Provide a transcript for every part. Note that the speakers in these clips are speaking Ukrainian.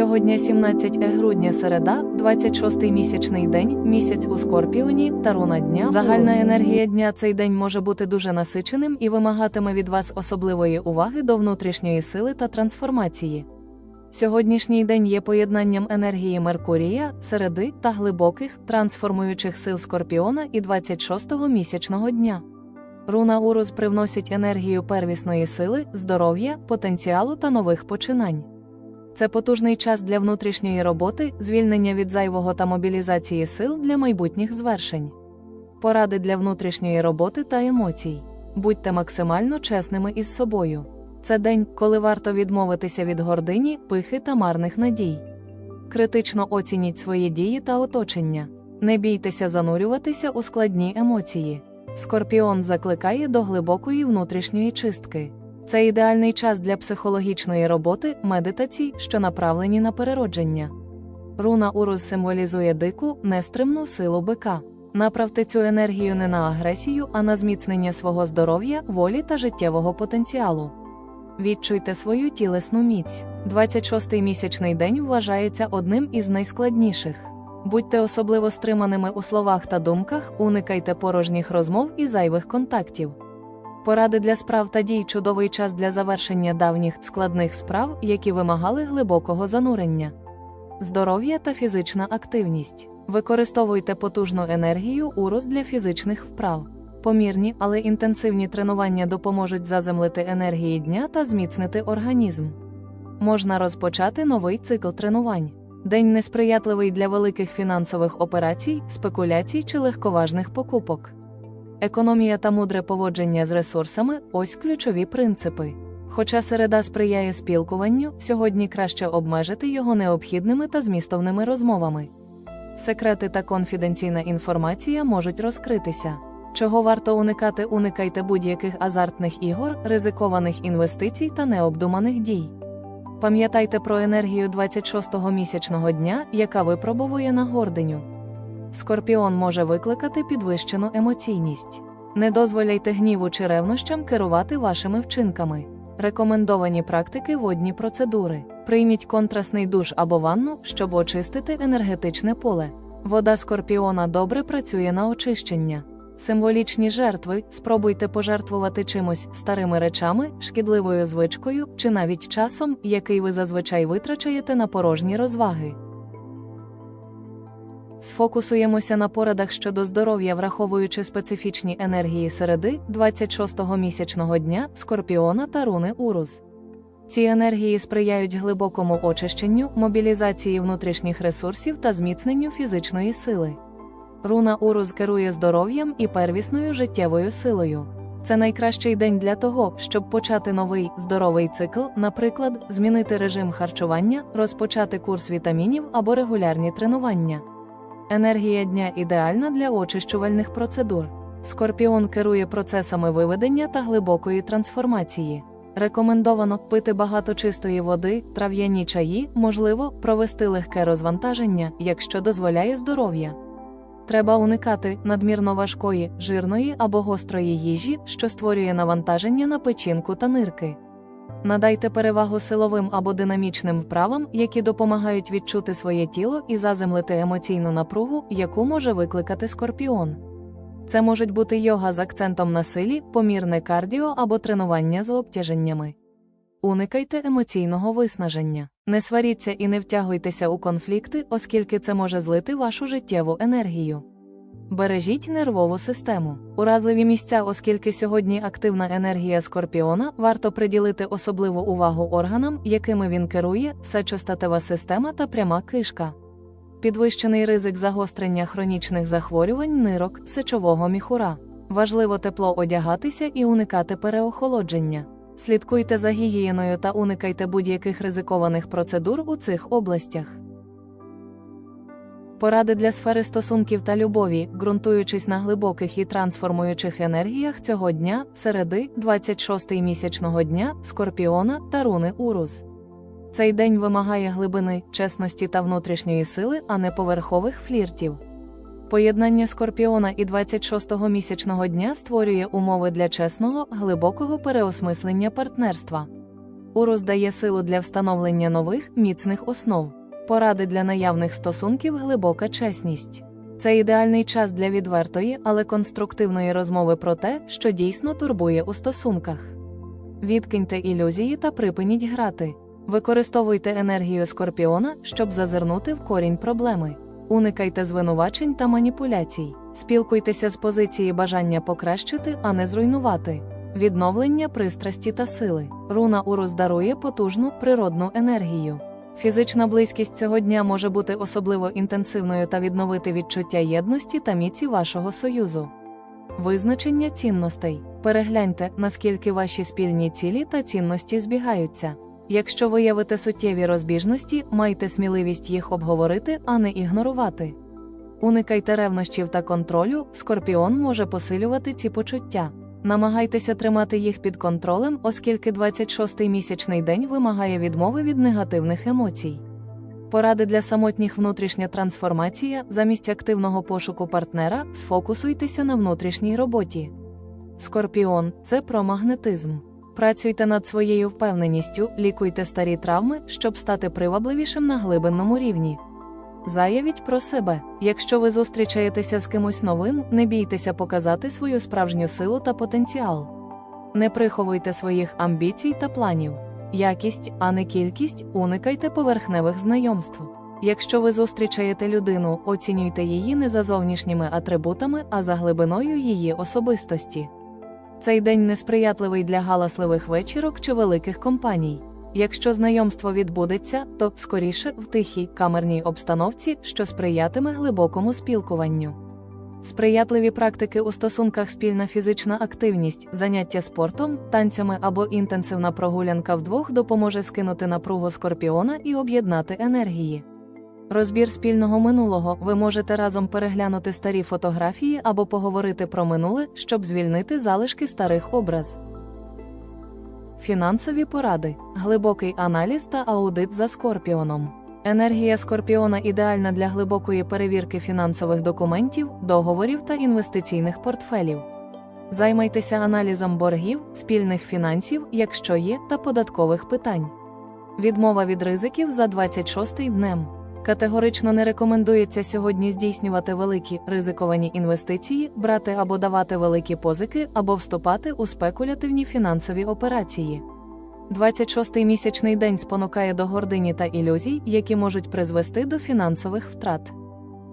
Сьогодні 17 грудня середа, 26-й місячний день, місяць у Скорпіоні, та руна дня. Загальна енергія дня цей день може бути дуже насиченим і вимагатиме від вас особливої уваги до внутрішньої сили та трансформації. Сьогоднішній день є поєднанням енергії Меркурія, середи та глибоких, трансформуючих сил Скорпіона і 26-го місячного дня. Руна Урус привносить енергію первісної сили, здоров'я, потенціалу та нових починань. Це потужний час для внутрішньої роботи, звільнення від зайвого та мобілізації сил для майбутніх звершень. Поради для внутрішньої роботи та емоцій. Будьте максимально чесними із собою. Це день, коли варто відмовитися від гордині, пихи та марних надій. Критично оцініть свої дії та оточення. Не бійтеся занурюватися у складні емоції. Скорпіон закликає до глибокої внутрішньої чистки. Це ідеальний час для психологічної роботи, медитацій, що направлені на переродження. Руна Урус символізує дику, нестримну силу бика. Направте цю енергію не на агресію, а на зміцнення свого здоров'я, волі та життєвого потенціалу. Відчуйте свою тілесну міць. 26-й місячний день вважається одним із найскладніших. Будьте особливо стриманими у словах та думках, уникайте порожніх розмов і зайвих контактів. Поради для справ та дій чудовий час для завершення давніх складних справ, які вимагали глибокого занурення. Здоров'я та фізична активність. Використовуйте потужну енергію урос для фізичних вправ. Помірні, але інтенсивні тренування допоможуть заземлити енергії дня та зміцнити організм. Можна розпочати новий цикл тренувань. День несприятливий для великих фінансових операцій, спекуляцій чи легковажних покупок. Економія та мудре поводження з ресурсами ось ключові принципи. Хоча середа сприяє спілкуванню, сьогодні краще обмежити його необхідними та змістовними розмовами. Секрети та конфіденційна інформація можуть розкритися. Чого варто уникати, уникайте будь-яких азартних ігор, ризикованих інвестицій та необдуманих дій. Пам'ятайте про енергію 26-го місячного дня, яка випробовує на гординю. Скорпіон може викликати підвищену емоційність. Не дозволяйте гніву чи ревнощам керувати вашими вчинками. Рекомендовані практики водні процедури. Прийміть контрастний душ або ванну, щоб очистити енергетичне поле. Вода скорпіона добре працює на очищення. Символічні жертви спробуйте пожертвувати чимось старими речами, шкідливою звичкою чи навіть часом, який ви зазвичай витрачаєте на порожні розваги. Сфокусуємося на порадах щодо здоров'я, враховуючи специфічні енергії середи 26-го місячного дня Скорпіона та руни Урус. Ці енергії сприяють глибокому очищенню, мобілізації внутрішніх ресурсів та зміцненню фізичної сили. Руна Урус керує здоров'ям і первісною життєвою силою. Це найкращий день для того, щоб почати новий здоровий цикл, наприклад, змінити режим харчування, розпочати курс вітамінів або регулярні тренування. Енергія дня ідеальна для очищувальних процедур. Скорпіон керує процесами виведення та глибокої трансформації. Рекомендовано пити багато чистої води, трав'яні чаї, можливо, провести легке розвантаження, якщо дозволяє здоров'я. Треба уникати надмірно важкої, жирної або гострої їжі, що створює навантаження на печінку та нирки. Надайте перевагу силовим або динамічним вправам, які допомагають відчути своє тіло і заземлити емоційну напругу, яку може викликати скорпіон. Це можуть бути йога з акцентом на силі, помірне кардіо або тренування з обтяженнями. Уникайте емоційного виснаження. Не сваріться і не втягуйтеся у конфлікти, оскільки це може злити вашу життєву енергію. Бережіть нервову систему. Уразливі місця, оскільки сьогодні активна енергія скорпіона, варто приділити особливу увагу органам, якими він керує, сечостатева система та пряма кишка. Підвищений ризик загострення хронічних захворювань нирок, сечового міхура. Важливо тепло одягатися і уникати переохолодження. Слідкуйте за гігієною та уникайте будь-яких ризикованих процедур у цих областях. Поради для сфери стосунків та любові, ґрунтуючись на глибоких і трансформуючих енергіях цього дня, середи 26-й місячного дня, скорпіона та руни Урус. Цей день вимагає глибини, чесності та внутрішньої сили, а не поверхових фліртів. Поєднання скорпіона і 26-го місячного дня створює умови для чесного, глибокого переосмислення партнерства. Урус дає силу для встановлення нових, міцних основ. Поради для наявних стосунків глибока чесність. Це ідеальний час для відвертої, але конструктивної розмови про те, що дійсно турбує у стосунках. Відкиньте ілюзії та припиніть грати. Використовуйте енергію скорпіона, щоб зазирнути в корінь проблеми. Уникайте звинувачень та маніпуляцій. Спілкуйтеся з позиції бажання покращити, а не зруйнувати. Відновлення пристрасті та сили. Руна Урус дарує потужну природну енергію. Фізична близькість цього дня може бути особливо інтенсивною та відновити відчуття єдності та міці вашого союзу. Визначення цінностей. Перегляньте, наскільки ваші спільні цілі та цінності збігаються. Якщо виявите суттєві розбіжності, майте сміливість їх обговорити, а не ігнорувати. Уникайте ревнощів та контролю, скорпіон може посилювати ці почуття. Намагайтеся тримати їх під контролем, оскільки 26-й місячний день вимагає відмови від негативних емоцій. Поради для самотніх внутрішня трансформація замість активного пошуку партнера сфокусуйтеся на внутрішній роботі. Скорпіон це про магнетизм. Працюйте над своєю впевненістю, лікуйте старі травми, щоб стати привабливішим на глибинному рівні. Заявіть про себе. Якщо ви зустрічаєтеся з кимось новим, не бійтеся показати свою справжню силу та потенціал. Не приховуйте своїх амбіцій та планів. Якість, а не кількість, уникайте поверхневих знайомств. Якщо ви зустрічаєте людину, оцінюйте її не за зовнішніми атрибутами, а за глибиною її особистості. Цей день несприятливий для галасливих вечірок чи великих компаній. Якщо знайомство відбудеться, то скоріше в тихій камерній обстановці, що сприятиме глибокому спілкуванню. Сприятливі практики у стосунках спільна фізична активність, заняття спортом, танцями або інтенсивна прогулянка вдвох допоможе скинути напругу скорпіона і об'єднати енергії. Розбір спільного минулого ви можете разом переглянути старі фотографії або поговорити про минуле, щоб звільнити залишки старих образ. Фінансові поради, глибокий аналіз та аудит за скорпіоном. Енергія скорпіона ідеальна для глибокої перевірки фінансових документів, договорів та інвестиційних портфелів. Займайтеся аналізом боргів, спільних фінансів, якщо є, та податкових питань. Відмова від ризиків за 26 днем. Категорично не рекомендується сьогодні здійснювати великі ризиковані інвестиції, брати або давати великі позики, або вступати у спекулятивні фінансові операції. 26-й місячний день спонукає до гордині та ілюзій, які можуть призвести до фінансових втрат.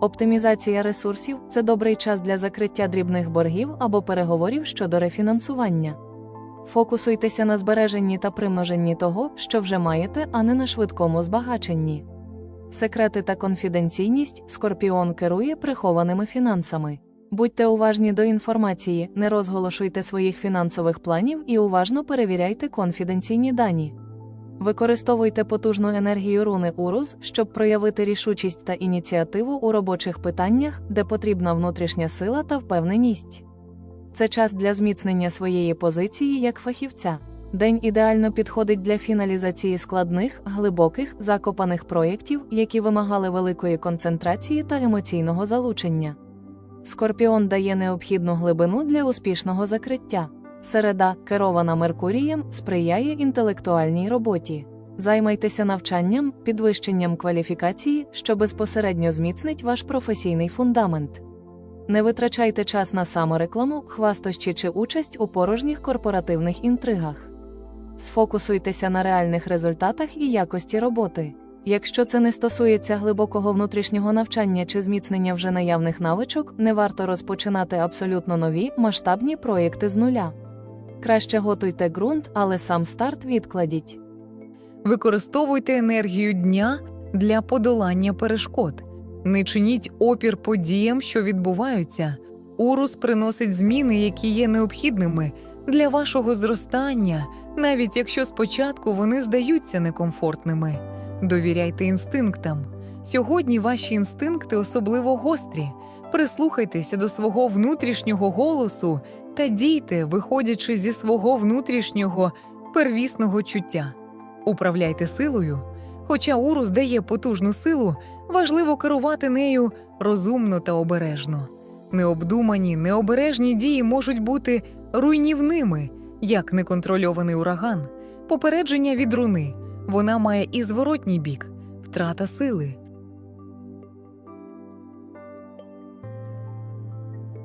Оптимізація ресурсів це добрий час для закриття дрібних боргів або переговорів щодо рефінансування. Фокусуйтеся на збереженні та примноженні того, що вже маєте, а не на швидкому збагаченні. Секрети та конфіденційність Скорпіон керує прихованими фінансами. Будьте уважні до інформації, не розголошуйте своїх фінансових планів і уважно перевіряйте конфіденційні дані. Використовуйте потужну енергію руни Урус, щоб проявити рішучість та ініціативу у робочих питаннях, де потрібна внутрішня сила та впевненість. Це час для зміцнення своєї позиції як фахівця. День ідеально підходить для фіналізації складних, глибоких, закопаних проєктів, які вимагали великої концентрації та емоційного залучення. Скорпіон дає необхідну глибину для успішного закриття. Середа, керована Меркурієм, сприяє інтелектуальній роботі. Займайтеся навчанням, підвищенням кваліфікації, що безпосередньо зміцнить ваш професійний фундамент. Не витрачайте час на саморекламу, хвастощі чи участь у порожніх корпоративних інтригах. Сфокусуйтеся на реальних результатах і якості роботи. Якщо це не стосується глибокого внутрішнього навчання чи зміцнення вже наявних навичок, не варто розпочинати абсолютно нові масштабні проєкти з нуля. Краще готуйте ґрунт, але сам старт відкладіть. Використовуйте енергію дня для подолання перешкод. Не чиніть опір подіям, що відбуваються. Урус приносить зміни, які є необхідними для вашого зростання, навіть якщо спочатку вони здаються некомфортними. Довіряйте інстинктам. Сьогодні ваші інстинкти особливо гострі. Прислухайтеся до свого внутрішнього голосу та дійте, виходячи зі свого внутрішнього первісного чуття. Управляйте силою. Хоча Урус дає потужну силу, важливо керувати нею розумно та обережно. Необдумані, необережні дії можуть бути руйнівними, як неконтрольований ураган. попередження від руни. Вона має і зворотній бік втрата сили.